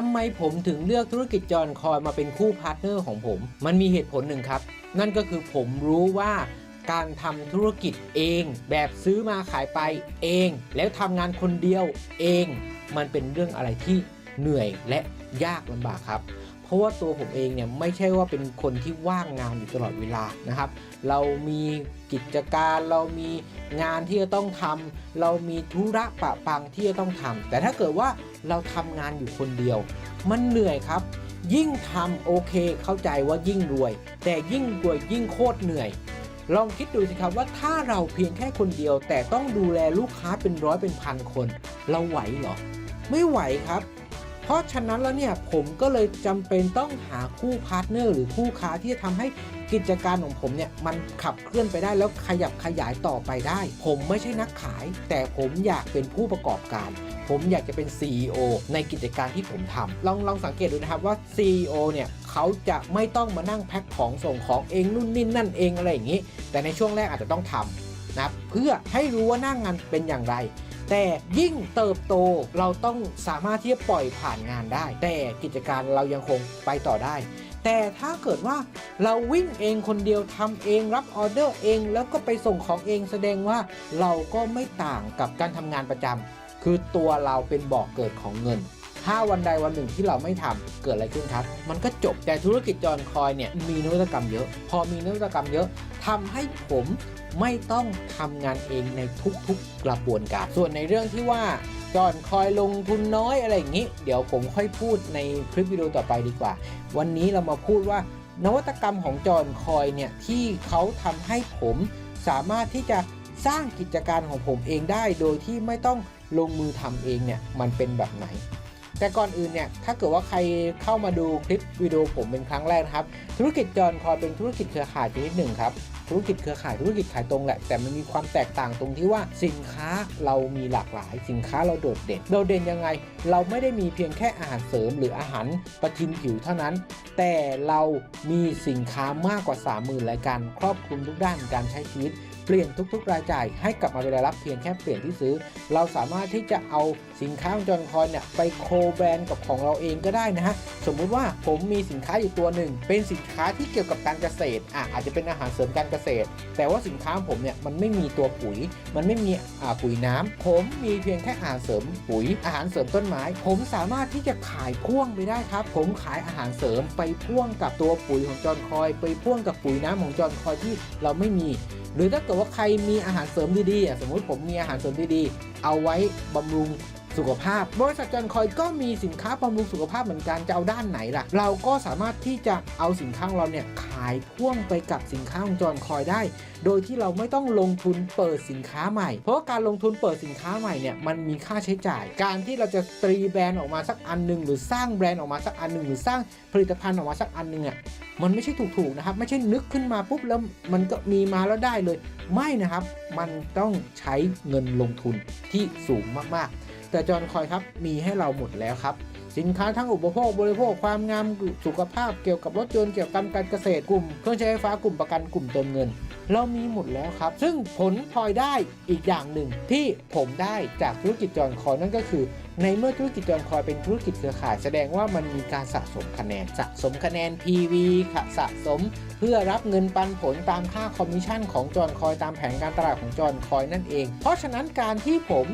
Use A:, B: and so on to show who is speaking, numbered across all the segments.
A: ทำไมผมถึงเลือกธุรกิจจอนคอยมาเป็นคู่พาร์ทเนอร์ของผม มันมีเหตุผลหนึ่งครับ นั่นก็คือผมรู้ว่าการทำธุรกิจเอง แบบซื้อมาขายไปเอง แล้วทำงานคนเดียวเอง มันเป็นเรื่องอะไรที่เหนื่อยและยากลำบากครับ เพราะว่าตัวผมเองเนี่ยไม่ใช่ว่าเป็นคนที่ว่างงานอยู่ตลอดเวลานะครับ เรามีกิจการเรามีงานที่จะต้องทำเรามีธุระปะปังที่จะต้องทำแต่ถ้าเกิดว่าเราทำงานอยู่คนเดียว มันเหนื่อยครับ ยิ่งทำโอเคเข้าใจว่ายิ่งรวย แต่ยิ่งรวยยิ่งโคตรเหนื่อยลองคิดดูสิครับว่าถ้าเราเพียงแค่คนเดียว แต่ต้องดูแลลูกค้าเป็นร้อยเป็นพันคน เราไหวเหรอ ไม่ไหวครับ เพราะฉะนั้นแล้วเนี่ยผมก็เลยจำเป็นต้องหาคู่พาร์ทเนอร์หรือคู่ค้าที่จะทำให้กิจการของผมเนี่ยมันขับเคลื่อนไปได้แล้วขยับขยายต่อไปได้ ผมไม่ใช่นักขาย แต่ผมอยากเป็นผู้ประกอบการ ผมอยากจะเป็น CEO ในกิจการที่ผมทำลองลองสังเกตดูนะครับว่า CEO เนี่ยเขาจะไม่ต้องมานั่งแพ็คของส่งของเองนู่นนี่นั่นเองอะไรอย่างนี้ แต่ในช่วงแรกอาจจะต้องทำนะเพื่อให้รู้ว่าหน้างงานเป็นอย่างไร แต่ยิ่งเติบโตเราต้องสามารถที่จะปล่อยผ่านงานได้ แต่กิจการเรายังคงไปต่อได้ แต่ถ้าเกิดว่าเราวิ่งเองคนเดียวทำเองรับออเดอร์เอง แล้วก็ไปส่งของเองแสดงว่าเราก็ไม่ต่างกับการทำงานประจำคือตัวเราเป็นบ่อกเกิดของเงิน ถ้าวันใดวันหนึ่งที่เราไม่ทำเกิดอะไรขึ้นครับ มันก็จบแต่ธุรกิจจอนคอยเนี่ยมีนวัตกรรมเยอะ พอมีนวัตกรรมเยอะทำให้ผมไม่ต้องทำงานเองในทุกๆกระบวนการ ส่วนในเรื่องที่ว่าจอนคอยลงทุนน้อยอะไรอย่างนี้ เดี๋ยวผมค่อยพูดในคลิปวิดีโอต่อไปดีกว่า วันนี้เรามาพูดว่านวัตกรรมของจอนคอยเนี่ยที่เขาทำให้ผมสามารถที่จะสร้างกิจการของผมเองได้โดยที่ไม่ต้องลงมือทำเองเนี่ยมันเป็นแบบไหน แต่ก่อนอื่นเนี่ยถ้าเกิดว่าใครเข้ามาดูคลิปวิดีโอผมเป็นครั้งแรกนะครับ ธุรกิจจอนคอยเป็นธุรกิจเครือข่ายชนิดหนึ่งครับธุรกิจเครือข่ายธุรกิจขายตรงแหละ แต่มันมีความแตกต่างตรงที่ว่าสินค้าเรามีหลากหลาย สินค้าเราโดดเด่นโดดเด่นยังไง เราไม่ได้มีเพียงแค่อาหารเสริมหรืออาหารประทินผิวเท่านั้น แต่เรามีสินค้ามากกว่า 30,000รายการครอบคลุมทุกด้านการใช้ชีวิต เปลี่ยนทุกๆ รายจ่ายให้กลับมาเป็นรายรับเพียงแค่เปลี่ยนที่ซื้อ เราสามารถที่จะเอาสินค้าของจอนคอยเนี่ยไปโคแบรนด์กับของเราเองก็ได้นะฮะสมมุติว่าผมมีสินค้าอยู่ตัวหนึ่ง เป็นสินค้าที่เกี่ยวกับการเกษตรอะอาจจะเป็นอาหารเสริมการเกษตร แต่ว่าสินค้าของผมเนี่ยมันไม่มีตัวปุ๋ย มันไม่มีอ่าปุ๋ยน้ำผมมีเพียงแค่อาหารเสริมปุ๋ย อาหารเสริมต้นไม้ ผมสามารถที่จะขายพ่วงไปได้ครับ ผมขายอาหารเสริมไปพ่วงกับตัวปุ๋ยของจอนคอย ไปพ่วงกับปุ๋ยน้ำของจอนคอยที่เราไม่มี รือถ้าเกิดว่าใครมีอาหารเสริมดีๆสมมุติผมมีอาหารเสริมดีๆ เอาไว้บำรุง สุขภาพ บริษัทจันคอยก็มีสินค้าบำรุงสุขภาพเหมือนกันจะเอาด้านไหนล่ะ เราก็สามารถที่จะเอาสินค้าของเราเนี่ยขายพ่วงไปกับสินค้าของจอนคอยได้ โดยที่เราไม่ต้องลงทุนเปิดสินค้าใหม่ เพราะการลงทุนเปิดสินค้าใหม่เนี่ยมันมีค่าใช้จ่าย การที่เราจะตรีแบรนด์ออกมาสักอันหนึ่งหรือสร้างแบรนด์ออกมาสักอันหนึ่งหรือสร้างผลิตภัณฑ์ออกมาสักอันหนึ่งอะมันไม่ใช่ถูกๆนะครับ ไม่ใช่นึกขึ้นมาปุ๊บแล้วมันก็มีมาแล้วได้เลย ไม่นะครับ มันต้องใช้เงินลงทุนที่สูงมากๆ แต่จอนคอยครับ มีให้เราหมดแล้วครับ สินค้าทั้งอุปโภคบริโภคความงามสุขภาพเกี่ยวกับรถยนต์เกี่ยวกับการเกษตรกลุ่มเครื่องใช้ไฟฟ้ากลุ่มประกันกลุ่มเติมเงิน เรามีหมดแล้วครับ ซึ่งผลพลอยได้อีกอย่างหนึ่งที่ผมได้จากธุรกิจจอนคอยนั่นก็คือ ในเมื่อธุรกิจจอนคอยเป็นธุรกิจเครือข่าย แสดงว่ามันมีการสะสมคะแนนสะสมคะแนน PV ค่ะสะสม เพื่อรับเงินปันผลตามค่าคอมมิชชั่นของจอนคอยตามแผนการตลาดของจอนคอยนั่นเอง เพราะฉะนั้นการที่ผม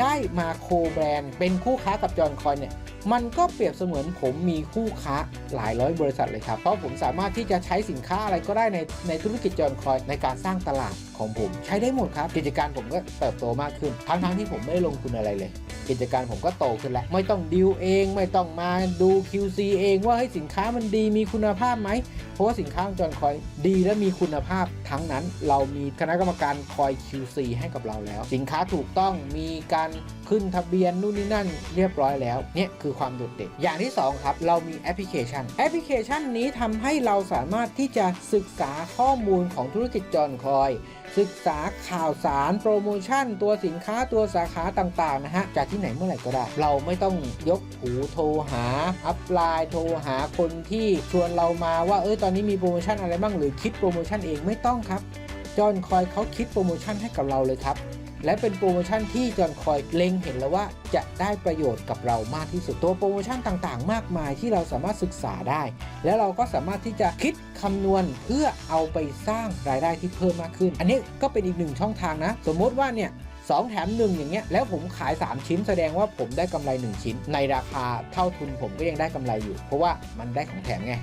A: ได้มาโคแบรนด์เป็นคู่ค้ากับจอนคอยเนี่ย มันก็เปรียบเสมือนผมมีคู่ค้าหลายร้อยบริษัทเลยครับ เพราะผมสามารถที่จะใช้สินค้าอะไรก็ได้ในในธุรกิจจอนคอยในการสร้างตลาดของผม ใช้ได้หมดครับ กิจการผมก็เติบโตมากขึ้น ทั้งทั้งๆที่ผมไม่ได้ลงทุนอะไรเลย กิจการผมก็โตขึ้นแล้ว ไม่ต้องดิวเอง ไม่ต้องมาดู QC เองว่าเฮ้สินค้ามันดีมีคุณภาพไหม เพราะว่าสินค้าของจอนคอยดีและมีคุณภาพทั้งนั้น เรามีคณะกรรมการคอย QC ให้กับเราแล้ว สินค้าถูกต้องมีการขึ้นทะเบียนนู่นนี่นั่นเรียบร้อยแล้วเนี่ยคือความโดดเด่นอย่างที่ 2 ครับ เรามีแอปพลิเคชัน แอปพลิเคชันนี้ทำให้เราสามารถที่จะศึกษาข้อมูลของธุรกิจจอนคอย ศึกษาข่าวสารโปรโมชั่น ตัวสินค้าตัวสาขาต่างๆนะฮะจากที่ไหนเมื่อไหร่ก็ได้ เราไม่ต้องยกหูโทรหาอัพไลน์โทรหาคนที่ชวนเรามาว่าเออตอนนี้มีโปรโมชั่นอะไรบ้างหรือคิดโปรโมชั่นเองไม่ต้องครับจอนคอยเขาคิดโปรโมชั่นให้กับเราเลยครับ และเป็นโปรโมชั่นที่จอนคอยเล็งเห็นแล้วว่าจะได้ประโยชน์กับเรามากที่สุดตัวโปรโมชั่นต่างๆ มากมายที่เราสามารถศึกษาได้ แล้วเราก็สามารถที่จะคิดคำนวณเพื่อเอาไปสร้างรายได้ที่เพิ่มมากขึ้น อันนี้ก็เป็นอีกหนึ่งช่องทางนะ สมมติว่าเนี่ยสองแถมหนึ่งอย่างเงี้ยแล้วผมขาย 3 ชิ้นแสดงว่าผมได้กำไร 1 ชิ้น ในราคาเท่าทุนผมก็ยังได้กำไรอยู่ เพราะว่ามันได้ของแถมไง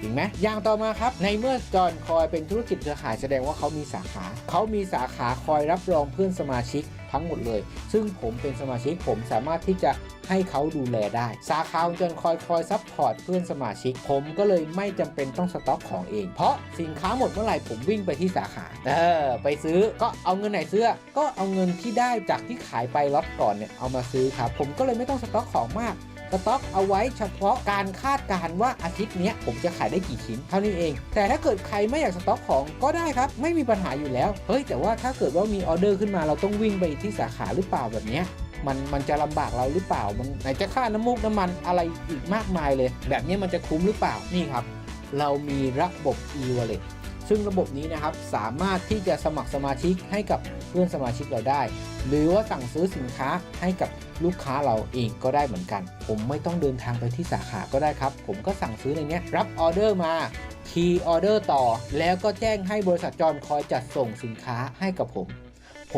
A: จริงไหมอย่างต่อมาครับ ในเมื่อจอห์นคอยเป็นธุรกิจเครือข่ายแสดงว่าเขามีสาขา เขามีสาขาคอยรับรองเพื่อนสมาชิกทั้งหมดเลย ซึ่งผมเป็นสมาชิกผมสามารถที่จะให้เขาดูแลได้ สาขาของจอห์นคอยคอยซัพพอร์ตเพื่อนสมาชิก ผมก็เลยไม่จำเป็นต้องสต็อกของเอง เพราะสินค้าหมดเมื่อไหร่ผมวิ่งไปที่สาขา เออ ไปซื้อก็เอาเงินไหนซื้อ ก็เอาเงินที่ได้จากที่ขายไปล็อตก่อนเนี่ยเอามาซื้อครับ ผมก็เลยไม่ต้องสต็อกของมาก สต็อกเอาไว้เฉพาะการคาดการณ์ว่าอาทิตย์นี้ผมจะขายได้กี่ชิ้นเท่านี้เอง แต่ถ้าเกิดใครไม่อยากสต็อกของก็ได้ครับ ไม่มีปัญหาอยู่แล้ว เฮ้ย แต่ว่าถ้าเกิดว่ามีออเดอร์ขึ้นมาเราต้องวิ่งไปที่สาขาหรือเปล่าแบบนี้มันมันจะลำบากเราหรือเปล่า มันไหนจะค่าน้ำมูกน้ำมันอะไรอีกมากมายเลย แบบนี้มันจะคุ้มหรือเปล่านี่ครับ เรามีระบบ e-wallet ซึ่งระบบนี้นะครับสามารถที่จะสมัครสมาชิกให้กับเพื่อนสมาชิกเราได้ หรือว่าสั่งซื้อสินค้าให้กับลูกค้าเราเองก็ได้เหมือนกัน ผมไม่ต้องเดินทางไปที่สาขาก็ได้ครับ ผมก็สั่งซื้อในนี้รับออเดอร์มาคีย์ออเดอร์ต่อ แล้วก็แจ้งให้บริษัทจอนคอยจัดส่งสินค้าให้กับผม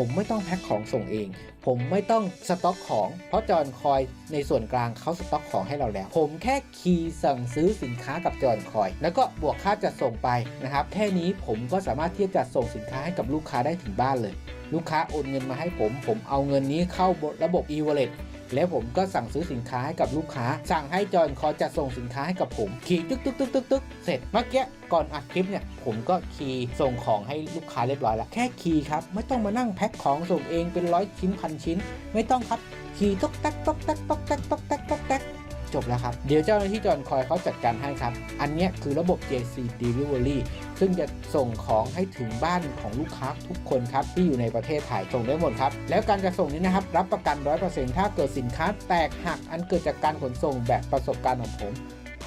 A: ผมไม่ต้องแพ็คของส่งเอง ผมไม่ต้องสต็อกของ เพราะจอนคอยในส่วนกลางเขาสต็อกของให้เราแล้ว ผมแค่คีย์สั่งซื้อสินค้ากับจอนคอย แล้วก็บวกค่าจัดส่งไปนะครับ แค่นี้ผมก็สามารถที่จะจัดส่งสินค้าให้กับลูกค้าได้ถึงบ้านเลย ลูกค้าโอนเงินมาให้ผม ผมเอาเงินนี้เข้าระบบ e-wallet แล้วผมก็สั่งซื้อสินค้าให้กับลูกค้า สั่งให้จอนคอยจัดส่งสินค้าให้กับผมคีย์ตึกตึกตึกตึกตึกเสร็จเมื่อกี้ก่อนอัดคลิปเนี่ยผมก็คีย์ส่งของให้ลูกค้าเรียบร้อยแล้ว แค่คีย์ครับ ไม่ต้องมานั่งแพ็คของส่งเองเป็นร้อยชิ้นพันชิ้น ไม่ต้องครับคีย์ตกแตกตกแตกตกแตกตกแตกตกแตกจบแล้วครับ เดี๋ยวเจ้าหน้าที่จอนคอยเขาจัดการให้ครับ อันนี้คือระบบ JC Delivery ซึ่งจะส่งของให้ถึงบ้านของลูกค้าทุกคนครับที่อยู่ในประเทศไทยส่งได้หมดครับ แล้วการจะส่งนี้นะครับ รับประกัน 100%ถ้าเกิดสินค้าแตกหักอันเกิดจากการขนส่งแบบประสบการณ์ของผม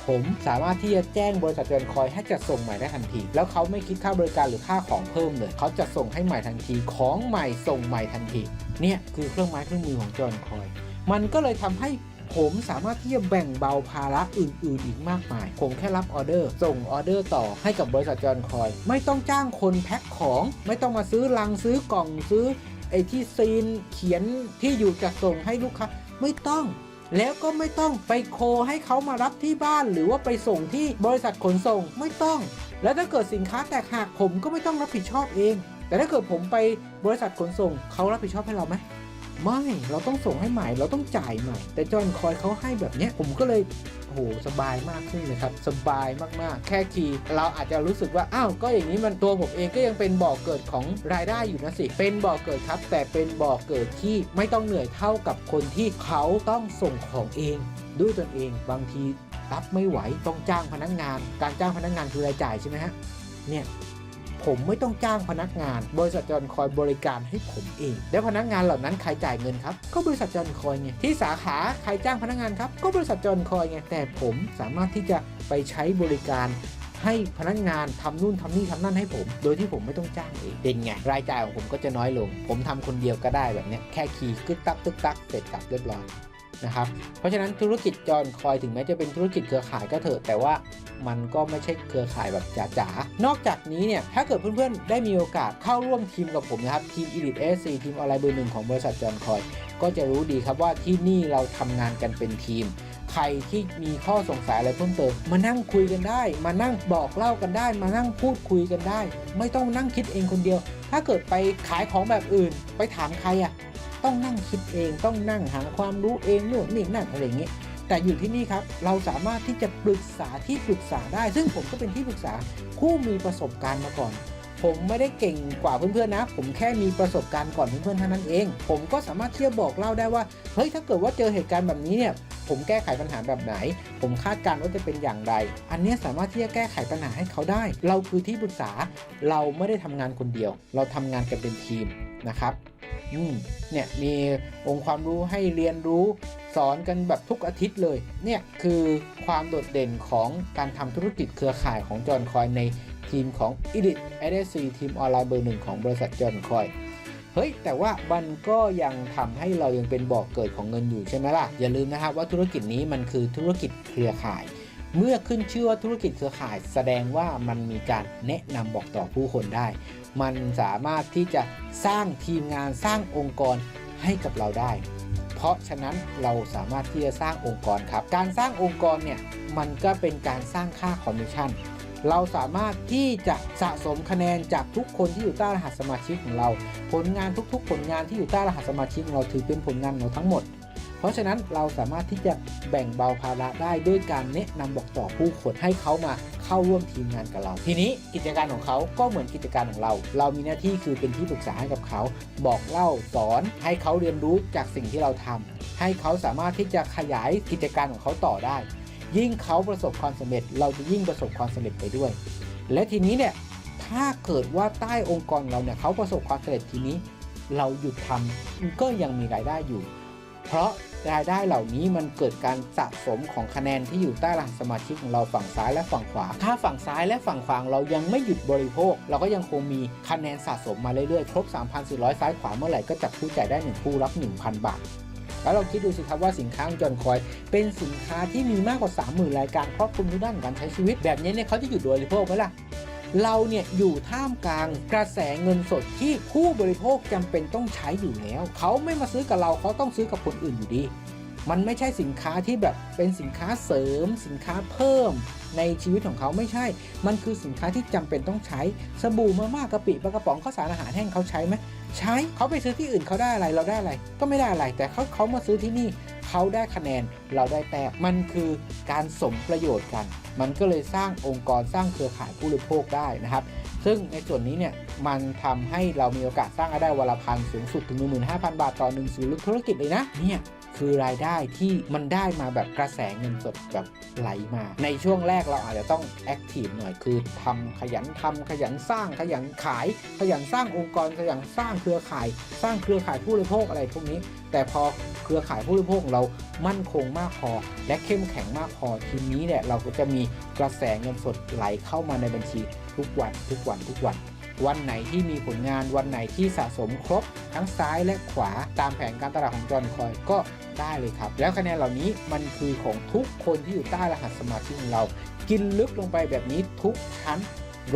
A: ผมสามารถที่จะแจ้งบริษัทจอนคอยให้จัดส่งใหม่ได้ทันที แล้วเขาไม่คิดค่าบริการหรือค่าของเพิ่มเลย เขาจะส่งให้ใหม่ทันที ของใหม่ส่งใหม่ทันที เนี่ยคือเครื่องไม้เครื่องมือของจอนคอย มันก็เลยทำให้ ผมสามารถที่จะแบ่งเบาภาระอื่น ๆ อีกมากมาย ผมแค่รับออเดอร์ ส่งออเดอร์ต่อให้กับบริษัทจอนคอย ไม่ต้องจ้างคนแพ็คของ ไม่ต้องมาซื้อลังซื้อกล่องซื้อไอ้ที่ซีนเขียนที่อยู่จัดส่งให้ลูกค้าไม่ต้องแล้วก็ไม่ต้องไปโคให้เขามารับที่บ้านหรือว่าไปส่งที่บริษัทขนส่งไม่ต้อง แล้วถ้าเกิดสินค้าแตกหักผมก็ไม่ต้องรับผิดชอบเอง แต่ถ้าเกิดผมไปบริษัทขนส่งเขารับผิดชอบให้เราไหม ไม่เราต้องส่งให้ใหม่เราต้องจ่ายใหม่ แต่จอห์นคอยเขาให้แบบเนี้ยผมก็เลยโอ้โหสบายมากขึ้นเลยครับสบายมากๆ แค่คีย์เราอาจจะรู้สึกว่าอ้าวก็อย่างนี้มันตัวผมเองก็ยังเป็นบ่อเกิดของรายได้อยู่นะสิเป็นบ่อเกิดครับ แต่เป็นบ่อเกิดที่ไม่ต้องเหนื่อยเท่ากับคนที่เขาต้องส่งของเอง ด้วยตนเองบางทีรับไม่ไหวต้องจ้างพนักงาน การจ้างพนักงานคือรายจ่ายใช่ไหมฮะเนี่ย ผมไม่ต้องจ้างพนักงาน บริษัทจอนคอยบริการให้ผมเอง แล้วพนักงานเหล่านั้นใครจ่ายเงินครับ ก็บริษัทจอนคอยไง ที่สาขาใครจ้างพนักงานครับ ก็บริษัทจอนคอยไง แต่ผมสามารถที่จะไปใช้บริการให้พนักงานทำนู่นทำนี่ทำนั่นให้ผม โดยที่ผมไม่ต้องจ้างเองเป็นไง รายจ่ายของผมก็จะน้อยลง ผมทำคนเดียวก็ได้แบบเนี้ยแค่คีย์กึกตักตึกตักเสร็จกลับเรียบร้อย นะครับ เพราะฉะนั้นธุรกิจจอนคอยถึงแม้จะเป็นธุรกิจเครือข่ายก็เถอะ แต่ว่ามันก็ไม่ใช่เครือข่ายแบบจ๋าๆ นอกจากนี้เนี่ย ถ้าเกิดเพื่อนๆ ได้มีโอกาสเข้าร่วมทีมกับผมนะครับ ทีม Elite SC ทีมออนไลน์เบอร์หนึ่งของบริษัทจอนคอย ก็จะรู้ดีครับว่าที่นี่เราทำงานกันเป็นทีม ใครที่มีข้อสงสัยอะไรเพิ่มเติม มานั่งคุยกันได้ มานั่งบอกเล่ากันได้ มานั่งพูดคุยกันได้ ไม่ต้องนั่งคิดเองคนเดียว ถ้าเกิดไปขายของแบบอื่น ไปถามใครอะ ต้องนั่งคิดเองต้องนั่งหาความรู้เองนู่นนี่นั่นอะไรอย่างเงี้ แต่อยู่ที่นี่ครับเราสามารถที่จะปรึกษาที่ปรึกษาได้ ซึ่งผมก็เป็นที่ปรึกษาผู้มีประสบการณ์มาก่อน ผมไม่ได้เก่งกว่าเพื่อนๆนะ ผมแค่มีประสบการณ์ก่อนเพื่อนๆเท่านั้นเอง ผมก็สามารถที่จะบอกเล่าได้ว่าเฮ้ยถ้าเกิดว่าเจอเหตุการณ์แบบนี้เนี่ยผมแก้ไขปัญหาแบบไหน ผมคาดการณ์ว่าจะเป็นอย่างไร อันนี้สามารถที่จะแก้ไขปัญหาให้เขาได้ เราคือที่ปรึกษา เราไม่ได้ทำงานคนเดียว เราทำงานกันเป็นทีมนะครับ เนี่ยมีองค์ความรู้ให้เรียนรู้สอนกันแบบทุกอาทิตย์เลย เนี่ยคือความโดดเด่นของการทำธุรกิจเครือข่ายของจอห์นคอยในทีมของ Elite a d c ทีมออนไลน์เบอร์หนึ่งของบริษัทจอห์นคอยเฮ้ย แต่ว่ามันก็ยังทำให้เรายังเป็นบ่อกเกิดของเงินอยู่ใช่ไหมล่ะ อย่าลืมนะครับว่าธุรกิจนี้มันคือธุรกิจเครือข่าย เมื่อขึ้นชื่อว่าธุรกิจเครือข่าย แสดงว่ามันมีการแนะนำบอกต่อผู้คนได้ มันสามารถที่จะสร้างทีมงานสร้างองค์กรให้กับเราได้ เพราะฉะนั้นเราสามารถที่จะสร้างองค์กรครับ การสร้างองค์กรเนี่ยมันก็เป็นการสร้างค่าคอมมิชชั่นเราสามารถที่จะสะสมคะแนนจากทุกคนที่อยู่ใต้รหัสสมาชิกของเรา ผลงานทุกๆ ผลงานที่อยู่ใต้รหัสสมาชิกของเราถือเป็นผลงานของเราทั้งหมด เพราะฉะนั้นเราสามารถที่จะแบ่งเบาภาระได้ด้วยการแนะนำบอกต่อผู้คนให้เขามาเข้าร่วมทีมงานกับเรา ทีนี้กิจการของเขาก็เหมือนกิจการของเรา เรามีหน้าที่คือเป็นที่ปรึกษาให้กับเขา บอกเล่าสอนให้เขาเรียนรู้จากสิ่งที่เราทำให้เขาสามารถที่จะขยายกิจการของเขาต่อได้ ยิ่งเขาประสบความสำเร็จ เราจะยิ่งประสบความสำเร็จไปด้วย และทีนี้เนี่ยถ้าเกิดว่าใต้องค์กรเราเนี่ยเขาประสบความสำเร็จทีนี้ เราหยุดทำก็ยังมีรายได้อยู่ เพราะ รายได้เหล่านี้มันเกิดการสะสมของคะแนนที่อยู่ใต้รหัสสมาชิกของเราฝั่งซ้ายและฝั่งขวา ถ้าฝั่งซ้ายและฝั่งขวาเรายังไม่หยุดบริโภค เราก็ยังคงมีคะแนนสะสมมาเรื่อยๆ ครบ 3,400 ซ้ายขวาเมื่อไหร่ก็จับคู่จ่ายได้1คู่รับ 1,000 บาทแล้วเราคิดดูสิครับว่าสินค้าของจอนคอย เป็นสินค้าที่มีมากกว่า 30,000 รายการครอบคลุมทุกด้านการใช้ชีวิตแบบนี้เนี่ยเขาจะหยุดบริโภคไหมล่ะ เราเนี่ยอยู่ท่ามกลางกระแสเงินสดที่ผู้บริโภคจำเป็นต้องใช้อยู่แล้ว เขาไม่มาซื้อกับเราเขาต้องซื้อกับคนอื่นอยู่ดี มันไม่ใช่สินค้าที่แบบเป็นสินค้าเสริม สินค้าเพิ่มในชีวิตของเขาไม่ใช่ มันคือสินค้าที่จำเป็นต้องใช้สบู่มาม่ากะปิปลากระป๋องข้าวสารอาหารแห้งเขาใช้ไหมใช้เขาไปซื้อที่อื่นเขาได้อะไรเราได้อะไร ก็ไม่ได้อะไร แต่เขาเขามาซื้อที่นี่ เขาได้คะแนนเราได้แต้มมันคือการสมประโยชน์กัน มันก็เลยสร้างองค์กรสร้างเครือข่ายผู้บริโภคได้นะครับซึ่งในส่วนนี้เนี่ยมันทำให้เรามีโอกาสสร้างรายได้วันละพันสูงสุดถึง 15,000 บาทต่อหนึ่งศูนย์ธุรกิจเลยนะเนี่ยคือรายได้ที่มันได้มาแบบกระแสเงินสดแบบไหลมา ในช่วงแรกเราอาจจะต้องแอคทีฟหน่อยคือทำขยันทำขยันสร้างขยันขาย ขยันสร้างองค์กรขยันสร้างเครือข่าย สร้างเครือข่ายผู้บริโภคอะไรพวกนี้ แต่พอเครือข่ายผู้บริโภคของเรามั่นคงมากพอ และเข้มแข็งมากพอทีนี้เนี่ยเราก็จะมีกระแสเงินสดไหลเข้ามาในบัญชีทุกวันทุกวันทุกวัน วันไหนที่มีผลงานวันไหนที่สะสมครบ ทั้งซ้ายและขวาตามแผนการตลาดของจอห์นคอยก็ได้เลยครับ แล้วคะแนนเหล่านี้มันคือของทุกคนที่อยู่ใต้รหัสสมาชิกของเรา กินลึกลงไปแบบนี้ทุกชั้น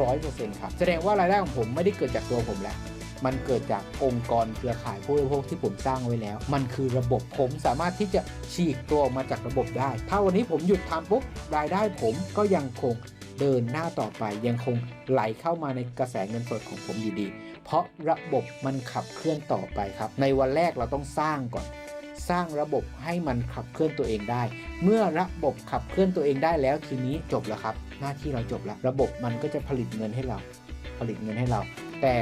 A: ร้อยเปอร์เซ็นต์ครับ แสดงว่ารายได้ของผมไม่ได้เกิดจากตัวผมแล้ว มันเกิดจากองค์กรเครือข่ายผู้บริโภคที่ผมสร้างไว้แล้ว มันคือระบบผมสามารถที่จะฉีกตัวออกมาจากระบบได้ ถ้าวันนี้ผมหยุดทำปุ๊บรายได้ผมก็ยังคงเดินหน้าต่อไปยังคงไหลเข้ามาในกระแสเงินสดของผมอยู่ดี เพราะระบบมันขับเคลื่อนต่อไปครับ ในวันแรกเราต้องสร้างก่อน สร้างระบบให้มันขับเคลื่อนตัวเองได้ เมื่อระบบขับเคลื่อนตัวเองได้แล้วทีนี้จบแล้วครับ หน้าที่เราจบแล้ว ระบบมันก็จะผลิตเงินให้เรา ผลิตเงินให้เรา แต่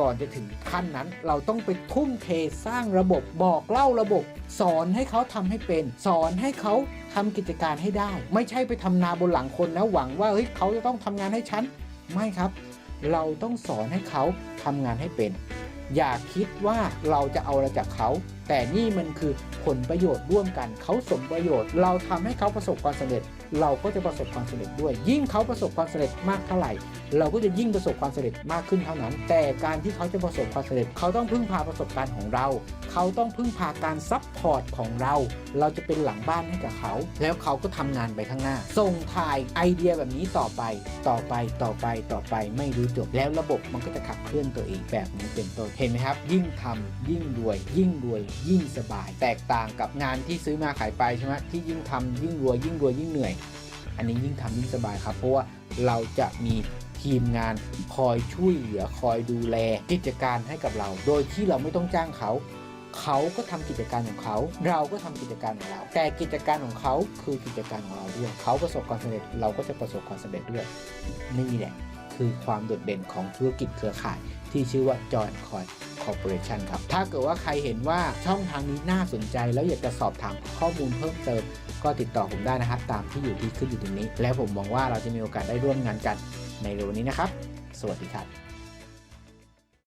A: ก่อนจะถึงขั้นนั้น เราต้องไปทุ่มเทสร้างระบบบอกเล่าระบบ สอนให้เขาทำให้เป็น สอนให้เขาทำกิจการให้ได้ ไม่ใช่ไปทำนาบนหลังคนแล้วหวังว่าเฮ้ยเขาจะต้องทำงานให้ฉันไม่ครับ เราต้องสอนให้เขาทำงานให้เป็น อย่าคิดว่าเราจะเอาอะไรจากเขา แต่นี่มันคือผลประโยชน์ร่วมกัน เขาสมประโยชน์ เราทำให้เขาประสบความสำเร็จ เราก็จะประสบความสำเร็จด้วย ยิ่งเขาประสบความสำเร็จมากเท่าไหร่ เราก็จะยิ่งประสบความสำเร็จมากขึ้นเท่านั้น แต่การที่เขาจะประสบความสำเร็จ เขาต้องพึ่งพาประสบการณ์ของเรา เขาต้องพึ่งพาการซัพพอร์ตของเรา เราจะเป็นหลังบ้านให้กับเขา แล้วเขาก็ทำงานไปข้างหน้า ส่งถ่ายไอเดียแบบนี้ต่อไป ต่อไป ต่อไป ต่อไป ไม่รู้จบ แล้วระบบมันก็จะขับเคลื่อนตัวเองแบบนี้เป็นต้น เห็นไหมครับ ยิ่งทำยิ่งรวย ยิ่งรวย ยิ่งสบาย แตกต่างกับงานที่ซื้อมาขายไปใช่ไหมที่ยิ่งทำยิ่งรวย ยิ่งรวย ยิ่งเหนื่อย อันนี้ยิ่งทำยิ่งสบายครับ เพราะว่าเราจะมี ทีมงานคอยช่วยเหลือคอยดูแลกิจการให้กับเรา โดยที่เราไม่ต้องจ้างเขา เขาก็ทำกิจการของเขา เราก็ทำกิจการของเรา แต่กิจการของเขาคือกิจการของเราด้วย เขาประสบความสำเร็จเราก็จะประสบความสำเร็จด้วย นี่แหละคือความโดดเด่นของธุรกิจเครือข่าย ที่ชื่อว่า Joint Coin Corporation ครับ ถ้าเกิดว่าใครเห็นว่าช่องทางนี้น่าสนใจ แล้วอยากจะสอบถามข้อมูลเพิ่มเติม ก็ติดต่อผมได้นะครับ ตามที่อยู่ที่ขึ้นอยู่ตรงนี้ และผมหวังว่าเราจะมีโอกาสได้ร่วมงานกัน ในเร็ววันนี้นะครับ สวัสดีครับ